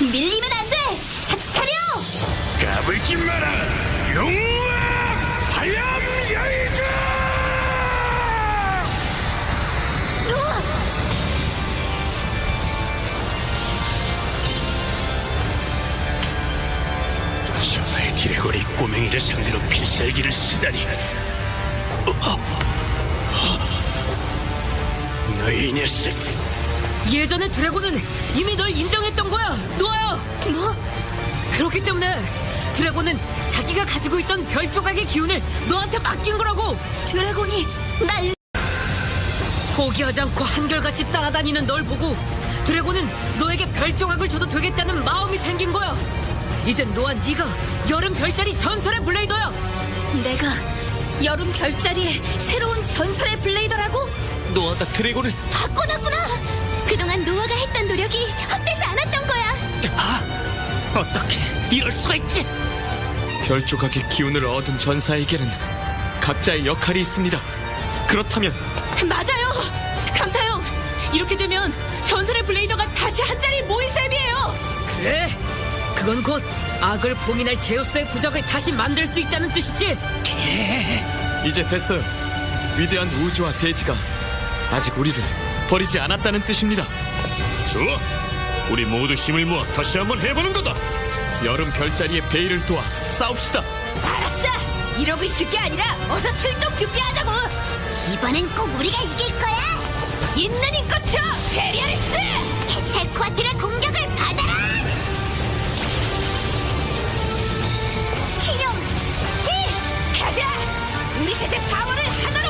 밀리면 안 돼! 사지타리오! 까불지 마라! 용화 화염 여의자 정말 디레골이 꼬맹이를 상대로 필살기를 쓰다니. 너희 녀석 예전에 드래곤은 이미 널 인정했던 거야, 노아야. 뭐? 그렇기 때문에 드래곤은 자기가 가지고 있던 별 조각의 기운을 너한테 맡긴 거라고. 드래곤이 날 포기하지 않고 한결같이 따라다니는 널 보고 드래곤은 너에게 별 조각을 줘도 되겠다는 마음이 생긴 거야. 이젠 너와 네가 여름 별자리 전설의 블레이더야. 내가 여름 별자리의 새로운 전설의 블레이더라고? 노아가 드래곤을 바꿔놨구나! 그동안 노아가 했던 노력이 헛되지 않았던 거야! 어떻게 이럴 수가 있지 별 조각의 기운을 얻은 전사에게는 각자의 역할이 있습니다. 그렇다면 맞아요. 강타 형. 이렇게 되면 전설의 블레이더가 다시 한 자리 모인 셈이에요. 그래. 그건 곧 악을 봉인할 제우스의 부적을 다시 만들 수 있다는 뜻이지. 이제 됐어요. 위대한 우주와 대지가 아직 우리를 버리지 않았다는 뜻입니다. 좋아. 우리 모두 힘을 모아 다시 한번 해보는 거다. 여름 별자리의 베일을 도와 싸웁시다. 알았어. 이러고 있을 게 아니라 어서 출동 준비하자고. 이번엔 꼭 우리가 이길 거야. 있는 힘껏 쳐. 페리아리스. 개찰코아틀의 공격을 받아라. 키룡 스틸. 가자. 우리 셋의 파워를 하나로.